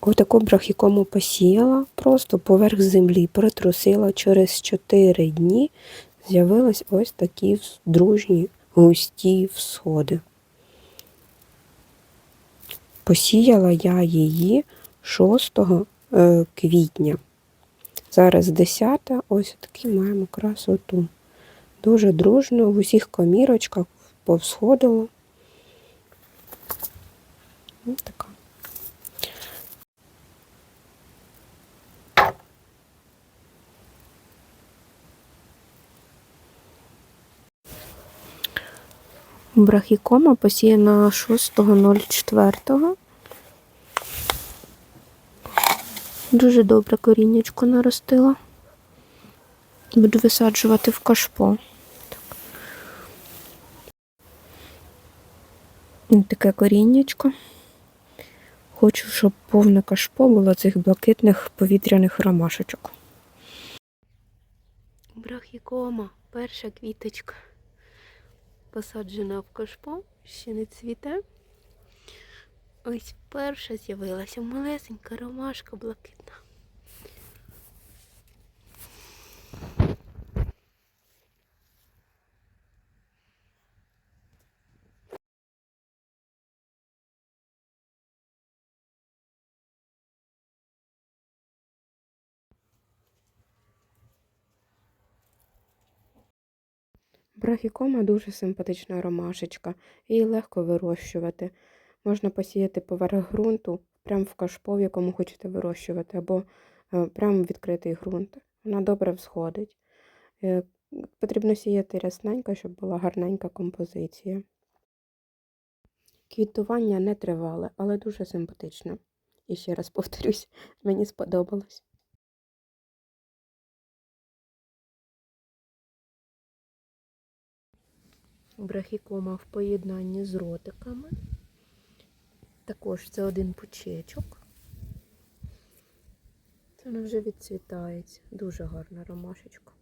Отаку брахікому посіяла, просто поверх землі притрусила. Через 4 дні з'явились ось такі дружні густі всходи. Посіяла я її 6 е, квітня. Зараз 10, ось такі маємо красоту. Дуже дружно, в усіх комірочках повсходило. Ось така. Брахікома посіяна 6.04. Дуже добре коріннячко наростила. Буду висаджувати в кашпо. Ось Таке коріннячко. Хочу, щоб повне кашпо було цих блакитних повітряних ромашечок. Брахікома, перша квіточка. Посаджена в кашпо, ще не цвіте. Ось перша з'явилася малесенька ромашка блакитна. Брахікома дуже симпатична ромашечка, її легко вирощувати. Можна посіяти поверх ґрунту, прямо в кашпо, в якому хочете вирощувати, або е, прямо в відкритий ґрунт. Вона добре всходить. Е, Потрібно сіяти рясненько, щоб була гарненька композиція. Квітування не тривале, але дуже симпатичне. І ще раз повторюсь, мені сподобалось. Брахікома в поєднанні з ротиками. Також це один пучечок. Це вже відцвітається. Дуже гарна ромашечка.